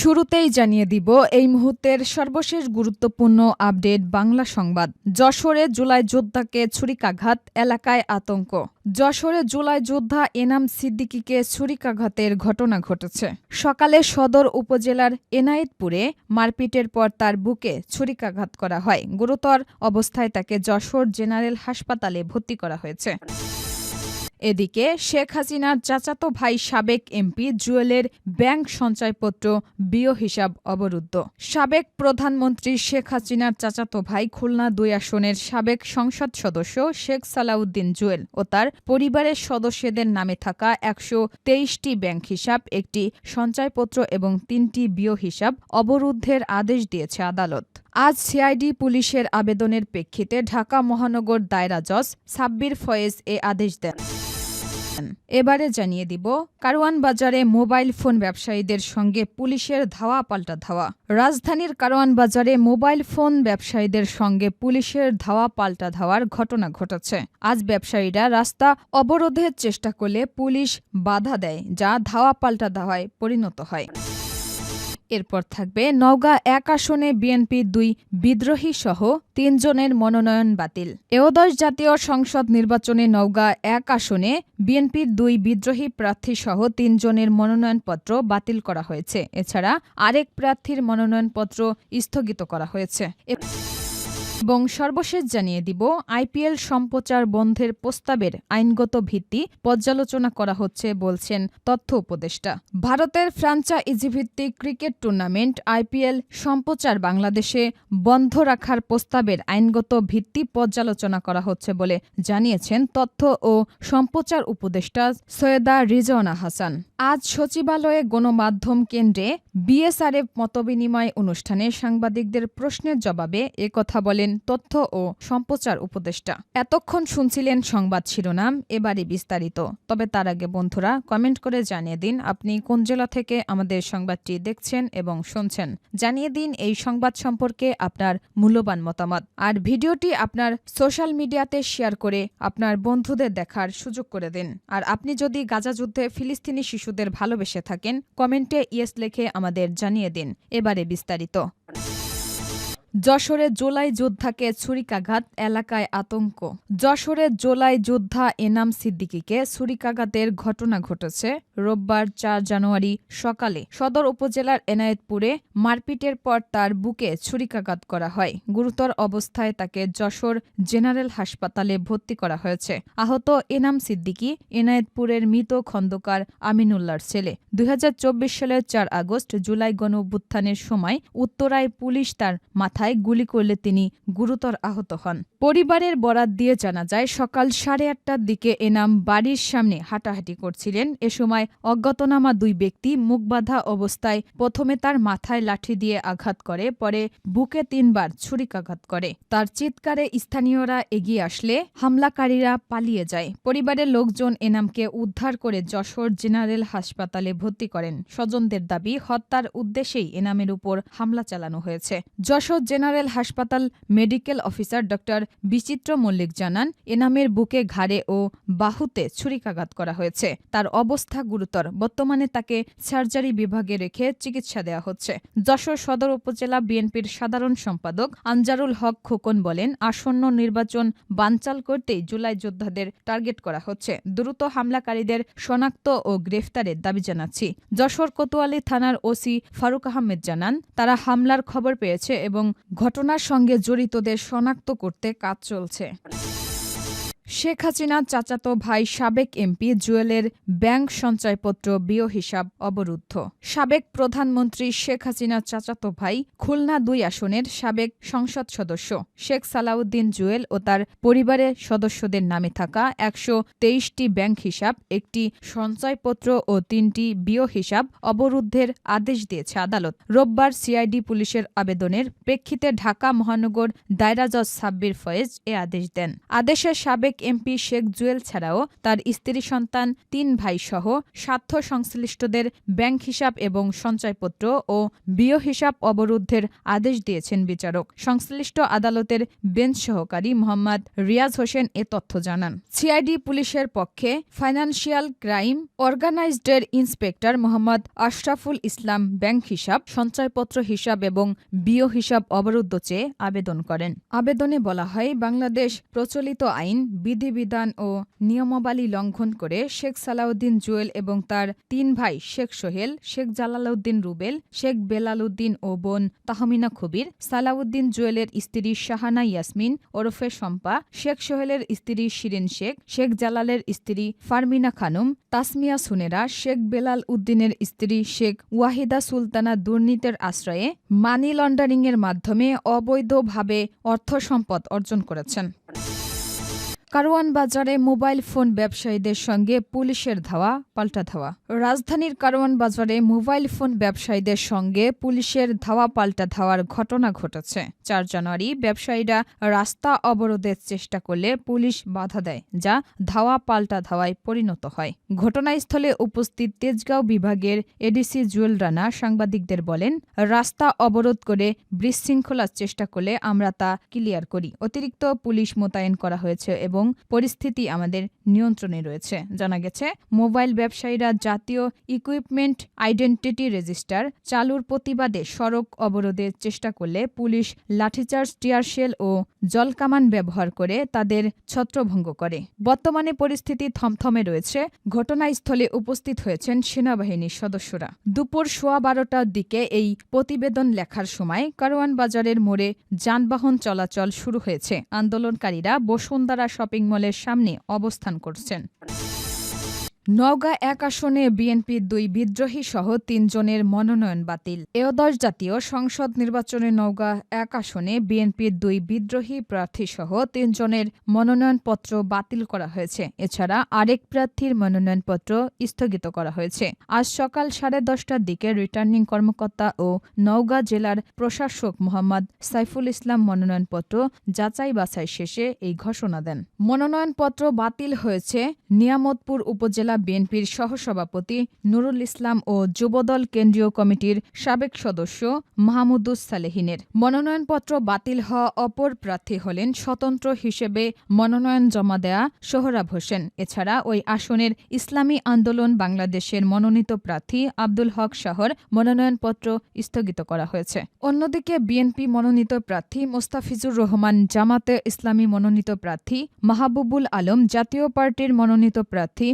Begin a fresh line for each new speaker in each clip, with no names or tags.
শুরুতেই জানিয়ে দিব, এই মুহূর্তের সর্বশেষ গুরুত্বপূর্ণ আপডেট বাংলা সংবাদ। যশোরে জুলাই যোদ্ধাকে ছুরিকাঘাত, এলাকায় আতঙ্ক। যশোরে জুলাই যোদ্ধা এনাম সিদ্দিকীকে ছুরিকাঘাতের ঘটনা ঘটেছে। সকালে সদর উপজেলার এনায়েতপুরে মারপিটের পর তার বুকে ছুরিকাঘাত করা হয়। গুরুতর অবস্থায় তাকে যশোর জেনারেল হাসপাতালে ভর্তি করা হয়েছে। এদিকে শেখ হাসিনার চাচাতো ভাই সাবেক এমপি জুয়েলের ব্যাংক সঞ্চয়পত্র বিও হিসাব অবরুদ্ধ। সাবেক প্রধানমন্ত্রী শেখ হাসিনার চাচাতো ভাই খুলনা দুই আসনের সাবেক সংসদ সদস্য শেখ সালাউদ্দিন জুয়েল ও তার পরিবারের সদস্যদের নামে থাকা একশো তেইশটি ব্যাংক হিসাব, একটি সঞ্চয়পত্র এবং তিনটি বিয় হিসাব অবরুদ্ধের আদেশ দিয়েছে আদালত। আজ সিআইডি পুলিশের আবেদনের প্রেক্ষিতে ঢাকা মহানগর দায়রা জজ সাব্বির ফয়েজ এ আদেশ দেন। এবারে জানিয়ে দিব, কারওয়ান বাজারে মোবাইল ফোন ব্যবসায়ীদের সঙ্গে পুলিশের ধাওয়া পাল্টা ধাওয়া। রাজধানীর কারওয়ান বাজারে মোবাইল ফোন ব্যবসায়ীদের সঙ্গে পুলিশের ধাওয়া পাল্টা ধাওয়ার ঘটনা ঘটেছে। আজ ব্যবসায়ীরা রাস্তা অবরোধের চেষ্টা করলে পুলিশ বাধা দেয়, যা ধাওয়া পাল্টা ধাওয়ায় পরিণত হয়। এরপর থাকবে নওগাঁ এক আসনে বিএনপি দুই, বিদ্রোহী সহ তিনজনের মনোনয়ন বাতিল। এওদশ জাতীয় সংসদ নির্বাচনে নওগাঁ এক আসনে বিএনপির দুই, বিদ্রোহী প্রার্থী সহ তিনজনের মনোনয়নপত্র বাতিল করা হয়েছে। এছাড়া আরেক প্রার্থীর মনোনয়নপত্র স্থগিত করা হয়েছে। এবং সর্বশেষ জানিয়ে দিব, আইপিএল সম্প্রচার বন্ধের প্রস্তাবের আইনগত ভিত্তি পর্যালোচনা করা হচ্ছে বলছেন তথ্য উপদেষ্টা। ভারতের ফ্রাঞ্চাইজি ভিত্তিক ক্রিকেট টুর্নামেন্ট আইপিএল সম্প্রচার বাংলাদেশে বন্ধ রাখার প্রস্তাবের আইনগত ভিত্তি পর্যালোচনা করা হচ্ছে বলে জানিয়েছেন তথ্য ও সম্প্রচার উপদেষ্টা সৈয়দা রিজওয়ানা হাসান। আজ সচিবালয়ে গণমাধ্যম কেন্দ্রে বিএসআরএফ মতবিনিময় অনুষ্ঠানে সাংবাদিকদের প্রশ্নের জবাবে কথা বলেন তথ্য ও সম্প্রচার উপদেষ্টা। এতক্ষণ শুনছিলেন সংবাদ শিরোনাম এবারে বিস্তারিত। তবে তার আগে বন্ধুরা, কমেন্ট করে জানিয়ে দিন আপনি কোন জেলা থেকে আমাদের সংবাদটি দেখছেন এবং শুনছেন। জানিয়ে দিন এই সংবাদ সম্পর্কে আপনার মূল্যবান মতামত। আর ভিডিওটি আপনার সোশ্যাল মিডিয়াতে শেয়ার করে আপনার বন্ধুদের দেখার সুযোগ করে দিন। আর আপনি যদি গাজা যুদ্ধে ফিলিস্তিনি শিশুদের ভালোবেসে থাকেন, কমেন্টে ইয়েস লেখে আমাদের জানিয়ে দিন। এবারে বিস্তারিত। যশোরে জোলাই যোদ্ধাকে ছুরিকাঘাত, এলাকায় আতঙ্ক। যশোরে জোলাই যোদ্ধা এনাম সিদ্দিকীকে ছুরিকাঘাতের ঘটনা ঘটেছে রোববার চার জানুয়ারি সকালে। সদর উপজেলার এনায়েতপুরে মারপিটের পর তার বুকে ছুরিকাঘাত করা হয়। গুরুতর অবস্থায় তাকে যশোর জেনারেল হাসপাতালে ভর্তি করা হয়েছে। আহত এনাম সিদ্দিকী এনায়েতপুরের মৃত খন্দকার আমিনুল্লাহর ছেলে। দুই হাজার চব্বিশ সালের চার আগস্ট জুলাই গণ সময় উত্তরায় পুলিশ তার মাথায় গুলি করলে তিনি গুরুতর আহত হন। পরিবারের বরাত দিয়ে জানা যায়, সকাল সাড়ে আটটার দিকে এনাম বাড়ির সামনে হাঁটাহাঁটি করছিলেন। এ সময় অজ্ঞাতনামা দুই ব্যক্তি মুখবাধা অবস্থায় প্রথমে তার মাথায় লাঠি দিয়ে আঘাত করে, পরে বুকে তিনবার ছুরিকাঘাত করে। তার চিৎকারে স্থানীয়রা এগিয়ে আসলে হামলাকারীরা পালিয়ে যায়। পরিবারের লোকজন এনামকে উদ্ধার করে যশোর জেনারেল হাসপাতালে ভর্তি করেন। স্বজনদের দাবি, হত্যার উদ্দেশ্যেই এনামের উপর হামলা চালানো হয়েছে। যশোর জেনারেল হাসপাতাল মেডিকেল অফিসার ড বিচিত্র মল্লিক জানান এনামের বুকে ঘাড়ে ও বাহুতে ছুরিকাঘাত করা হয়েছে। তার অবস্থা গুরুতর। বর্তমানে তাকে সার্জারি বিভাগে রেখে চিকিৎসা দেওয়া হচ্ছে। যশোর সদর উপজেলা বিএনপির সাধারণ সম্পাদক আনজারুল হক খোকন বলেন, আসন্ন নির্বাচন বানচাল করতেই জুলাই যোদ্ধাদের টার্গেট করা হচ্ছে। দ্রুত হামলাকারীদের শনাক্ত ও গ্রেফতারের দাবি জানাচ্ছি। যশোর কোতোয়ালি থানার ওসি ফারুক আহমেদ জানান, তারা হামলার খবর পেয়েছে এবং ঘটনার সঙ্গে জড়িতদের শনাক্ত করতে কাজ চলছে। শেখ হাসিনার চাচাতো ভাই সাবেক এমপি জুয়েলের ব্যাংক সঞ্চয়পত্র বিও হিসাব অবরুদ্ধ। সাবেক প্রধানমন্ত্রী শেখ হাসিনার চাচাতো ভাই খুলনা দুই আসনের সাবেক সংসদ সদস্য। শেখ সালাউদ্দিন জুয়েল ও তার পরিবারের সদস্যদের নামে থাকা একশো তেইশটি ব্যাংক হিসাব, একটি সঞ্চয়পত্র ও তিনটি বিও হিসাব অবরুদ্ধের আদেশ দিয়েছে আদালত। রোববার সিআইডি পুলিশের আবেদনের প্রেক্ষিতে ঢাকা মহানগর দায়রা জজ সাব্বির ফয়েজ এ আদেশ দেন। আদেশের সাবেক এমপি শেখ জুয়েল ছাড়াও তার স্ত্রী সন্তান, তিন ভাই সহ স্বার্থ সংশ্লিষ্টদের ব্যাংক হিসাব এবং সঞ্চয়পত্র ও বিয় হিসাব অবরুদ্ধের আদেশ দিয়েছেন বিচারক। সংশ্লিষ্ট আদালতের বেঞ্চ সহকারী মোহাম্মদ রিয়াজ হোসেন এ তথ্য জানান। সিআইডি পুলিশের পক্ষে ফাইন্যান্সিয়াল ক্রাইম অর্গানাইজডের ইন্সপেক্টর মোহাম্মদ আশরাফুল ইসলাম ব্যাংক হিসাব, সঞ্চয়পত্র হিসাব এবং বিও হিসাব অবরুদ্ধ চেয়ে আবেদন করেন। আবেদনে বলা হয়, বাংলাদেশ প্রচলিত আইন বিধিবিধান ও নিয়মাবলী লঙ্ঘন করে শেখ সালাউদ্দিন জুয়েল এবং তার তিন ভাই শেখ সোহেল, শেখ জালালউদ্দিন রুবেল, শেখ বেলালউদ্দিন ও বোন তাহমিনা খুবির, সালাউদ্দিন জুয়েলের স্ত্রী শাহানা ইয়াসমিন, ওরফে শম্পা, শেখ সোহেলের স্ত্রী শিরিন শেখ শেখ জালালের স্ত্রী ফারমিনা খানুম, তাসমিয়া সুনেরা, শেখ বেলাল উদ্দিনের স্ত্রী শেখ ওয়াহিদা সুলতানা দুর্নীতির আশ্রয়ে মানি লন্ডারিংয়ের মাধ্যমে অবৈধভাবে অর্থ সম্পদ অর্জন করেছেন। কারওয়ান বাজারে মোবাইল ফোন ব্যবসায়ীদের সঙ্গে পুলিশের ধাওয়া, পাল্টা ধাওয়া। রাজধানীর কারওয়ান বাজারে মোবাইল ফোন ব্যবসায়ীদের সঙ্গে পুলিশের ধাওয়া, পাল্টা ধাওয়ার ঘটনা ঘটেছে। চার জানুয়ারি ব্যবসায়ীরা রাস্তা অবরোধের চেষ্টা করলে পুলিশ বাধা দেয়, যা ধাওয়া, পাল্টা ধাওয়ায় পরিণত হয়। ঘটনাস্থলে উপস্থিত তেজগাঁও বিভাগের এডিসি জুয়েল রানা সাংবাদিকদের বলেন, রাস্তা অবরোধ করে বিশৃঙ্খলার চেষ্টা করলে আমরা তা ক্লিয়ার করি। অতিরিক্ত পুলিশ মোতায়েন করা হয়েছে এবং পরিস্থিতি আমাদের নিয়ন্ত্রণে রয়েছে। জানা গেছে, মোবাইল ব্যবসায়ীরা জাতীয় ইকুইপমেন্ট আইডেন্টিটি রেজিস্টার চালুর প্রতিবাদে সড়ক অবরোধের চেষ্টা করলে পুলিশ লাঠিচার্জ টিয়ারশেল ও জলকামান ব্যবহার করে তাদের ছত্রভঙ্গ করে। বর্তমানে পরিস্থিতি থমথমে রয়েছে। ঘটনাস্থলে উপস্থিত হয়েছেন সেনাবাহিনীর সদস্যরা। দুপুর সোয়া বারোটার দিকে এই প্রতিবেদন লেখার সময় কারওয়ান বাজারের মোড়ে যানবাহন চলাচল শুরু হয়েছে। আন্দোলনকারীরা বসুন্ধরা মলের সামনে অবস্থান করছেন। নওগাঁ এক আসনে বিএনপির দুই বিদ্রোহী সহ তিনজনের মনোনয়ন বাতিল। এওদশ জাতীয় সংসদ নির্বাচনে নওগাঁ এক আসনে বিএনপির দুই বিদ্রোহী প্রার্থী সহ তিনজনের মনোনয়নপত্র বাতিল করা হয়েছে। এছাড়া আরেক প্রার্থীর মনোনয়নপত্র স্থগিত করা হয়েছে। আজ সকাল সাড়ে দশটার দিকে রিটার্নিং কর্মকর্তা ও নওগাঁ জেলার প্রশাসক মোহাম্মদ সাইফুল ইসলাম মনোনয়নপত্র যাচাই বাছাই শেষে এই ঘোষণা দেন। মনোনয়নপত্র বাতিল হয়েছে নিয়ামতপুর উপজেলা বিএনপির সহসভাপতি নুরুল ইসলাম ও যুবদল কেন্দ্রীয় কমিটির সাবেক সদস্য মাহমুদুস সালেহিনের মনোনয়নপত্র বাতিল হওয়া অপর প্রার্থী হলেন স্বতন্ত্র হিসেবে মনোনয়ন জমা দেয়া সোহরাব হোসেন। এছাড়া ওই আসনের ইসলামী আন্দোলন বাংলাদেশের মনোনীত প্রার্থী আব্দুল হক শাহর মনোনয়নপত্র স্থগিত করা হয়েছে। অন্যদিকে বিএনপি মনোনীত প্রার্থী মোস্তাফিজুর রহমান জামাতে ইসলামী মনোনীত প্রার্থী মাহবুবুল আলম জাতীয় পার্টির মনোনীত প্রার্থী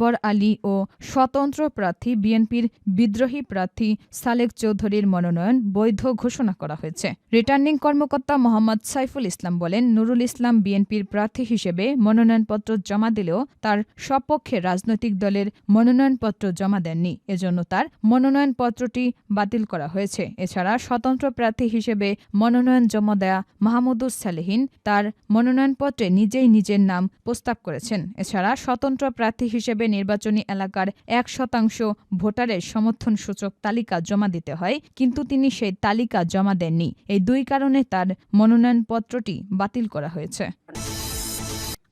আকবর আলী ও স্বতন্ত্র প্রার্থী বিএনপির বিদ্রোহী প্রার্থী সালেক চৌধুরীর মনোনয়ন বৈধ ঘোষণা করা হয়েছে। রিটার্নিং কর্মকর্তা মোহাম্মদ সাইফুল ইসলাম বলেন, নুরুল ইসলাম বিএনপির প্রার্থী হিসেবে মনোনয়নপত্র জমা দিলেও তার সপক্ষে রাজনৈতিক দলের মনোনয়নপত্র জমা দেননি। এজন্য তার মনোনয়নপত্রটি বাতিল করা হয়েছে। এছাড়া স্বতন্ত্র প্রার্থী হিসেবে মনোনয়ন জমা দেয়া মাহমুদুস সালেহীন তার মনোনয়নপত্রে নিজেই নিজের নাম প্রস্তাব করেছেন। এছাড়া স্বতন্ত্র প্রার্থী হিসেবে নির্বাচনী এলাকার এক শতাংশ ভোটারের সমর্থন সূচক তালিকা জমা দিতে হয়, কিন্তু তিনি সেই তালিকা জমা দেননি। এই দুই কারণে তার মনোনয়নপত্রটি বাতিল করা হয়েছে।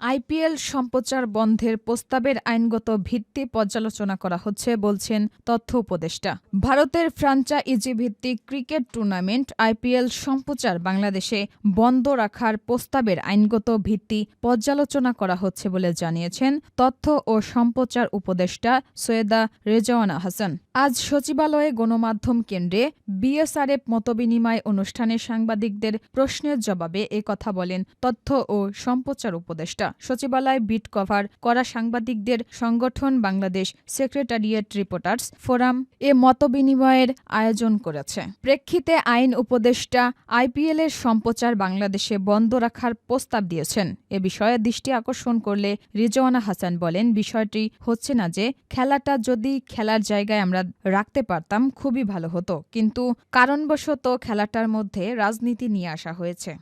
আইপিএল সম্প্রচার বন্ধের প্রস্তাবের আইনগত ভিত্তি পর্যালোচনা করা হচ্ছে, বলছেন তথ্য উপদেষ্টা। ভারতের ফ্রাঞ্চাইজি ভিত্তিক ক্রিকেট টুর্নামেন্ট আইপিএল সম্প্রচার বাংলাদেশে বন্ধ রাখার প্রস্তাবের আইনগত ভিত্তি পর্যালোচনা করা হচ্ছে বলে জানিয়েছেন তথ্য ও সম্প্রচার উপদেষ্টা সৈয়দা রেজওয়ানা হাসান। আজ সচিবালয়ে গণমাধ্যম কেন্দ্রে বিএসআরএফ মতবিনিময় অনুষ্ঠানে সাংবাদিকদের প্রশ্নের জবাবে এ কথা বলেন তথ্য ও সম্প্রচার উপদেষ্টা। সচিবালয় বিট কভার করা সাংবাদিকদের সংগঠন বাংলাদেশ সেক্রেটারিয়েট রিপোর্টার্স ফোরাম এ মতবিনিময়ের আয়োজন করেছে। প্রেক্ষিতে আইন উপদেষ্টা আইপিএল এর সম্প্রচার বাংলাদেশে বন্ধ রাখার প্রস্তাব দিয়েছেন। এ বিষয়ে দৃষ্টি আকর্ষণ করলে রিজওয়ানা হাসান বলেন, বিষয়টি হচ্ছে না যে খেলাটা যদি খেলার জায়গায় আমরা রাখতে পারতাম খুবই ভালো হতো। কিন্তু কারণবশত খেলাটার মধ্যে রাজনীতি নিয়ে আসা হয়েছে।